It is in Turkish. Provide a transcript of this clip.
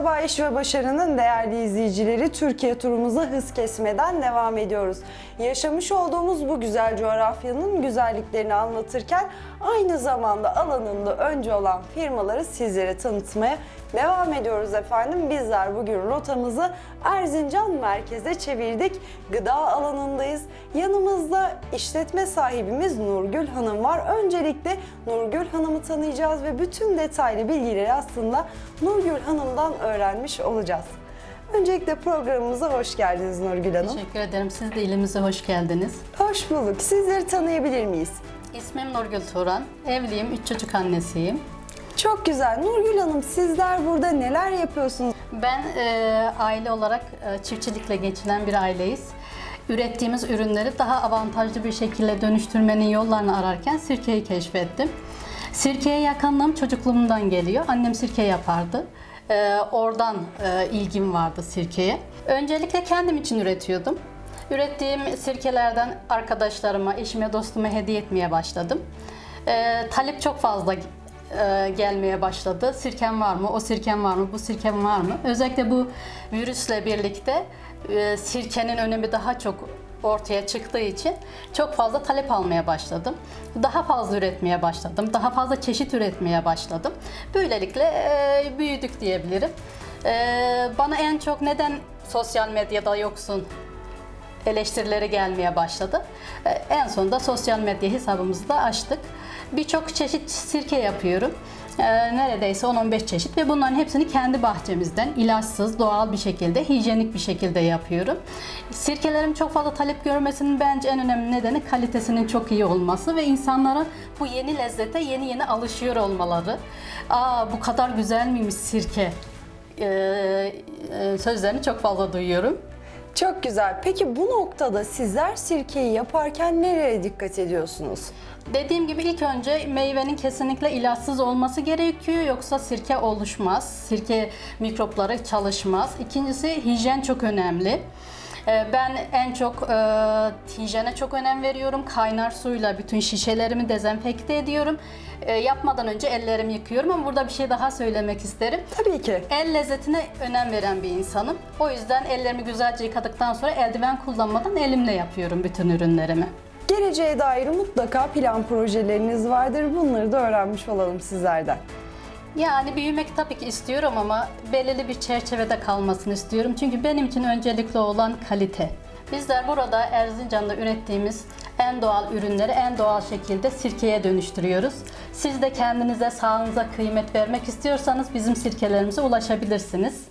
Merhaba iş ve başarının değerli izleyicileri. Türkiye turumuza hız kesmeden devam ediyoruz. Yaşamış olduğumuz bu güzel coğrafyanın güzelliklerini anlatırken aynı zamanda alanında önce olan firmaları sizlere tanıtmaya devam ediyoruz efendim. Bizler bugün rotamızı Erzincan merkeze çevirdik. Gıda alanındayız. Yanımızda işletme sahibimiz Nurgül Hanım var. Öncelikle Nurgül Hanım'ı tanıyacağız ve bütün detaylı bilgileri aslında Nurgül Hanım'dan öğrenmiş olacağız. Öncelikle programımıza hoş geldiniz Nurgül Hanım. Teşekkür ederim. Siz de ilimize hoş geldiniz. Hoş bulduk. Sizleri tanıyabilir miyiz? İsmim Nurgül Turan. Evliyim, üç çocuk annesiyim. Çok güzel. Nurgül Hanım sizler burada neler yapıyorsunuz? Ben e, aile olarak e, çiftçilikle geçinen bir aileyiz. Ürettiğimiz ürünleri daha avantajlı bir şekilde dönüştürmenin yollarını ararken sirkeyi keşfettim. Sirkeye yakınlığım çocukluğumdan geliyor. Annem sirke yapardı. E, oradan e, ilgim vardı sirkeye. Öncelikle kendim için üretiyordum. Ürettiğim sirkelerden arkadaşlarıma, eşime, dostuma hediye etmeye başladım. E, talep çok fazla e, gelmeye başladı. Sirken var mı? O sirken var mı? Bu sirken var mı? Özellikle bu virüsle birlikte e, sirkenin önemi daha çok ortaya çıktığı için çok fazla talep almaya başladım. Daha fazla üretmeye başladım. Daha fazla çeşit üretmeye başladım. Böylelikle e, büyüdük diyebilirim. E, bana en çok neden sosyal medyada yoksun eleştirileri gelmeye başladı. Ee, En sonunda sosyal medya hesabımızı da açtık. Birçok çeşit sirke yapıyorum. Ee, Neredeyse 10-15 çeşit ve bunların hepsini kendi bahçemizden ilaçsız, doğal bir şekilde, hijyenik bir şekilde yapıyorum. Sirkelerim çok fazla talep görmesinin bence en önemli nedeni kalitesinin çok iyi olması ve insanların bu yeni lezzete yeni yeni alışıyor olmaları. Aa bu kadar güzel miymiş sirke? Ee, e, sözlerini çok fazla duyuyorum. Çok güzel. Peki bu noktada sizler sirkeyi yaparken nereye dikkat ediyorsunuz? Dediğim gibi ilk önce meyvenin kesinlikle ilaçsız olması gerekiyor yoksa sirke oluşmaz. Sirke mikropları çalışmaz. İkincisi hijyen çok önemli. Ee, Ben en çok e, hijyene çok önem veriyorum. Kaynar suyla bütün şişelerimi dezenfekte ediyorum. E, yapmadan önce ellerimi yıkıyorum ama burada bir şey daha söylemek isterim. Tabii ki. El lezzetine önem veren bir insanım. O yüzden ellerimi güzelce yıkadıktan sonra eldiven kullanmadan elimle yapıyorum bütün ürünlerimi. Geleceğe dair mutlaka plan projeleriniz vardır. Bunları da öğrenmiş olalım sizlerden. Yani büyümek tabii ki istiyorum ama belirli bir çerçevede kalmasını istiyorum. Çünkü benim için öncelikli olan kalite. Bizler burada Erzincan'da ürettiğimiz en doğal ürünleri en doğal şekilde sirkeye dönüştürüyoruz. Siz de kendinize, sağlığınıza kıymet vermek istiyorsanız bizim sirkelerimize ulaşabilirsiniz.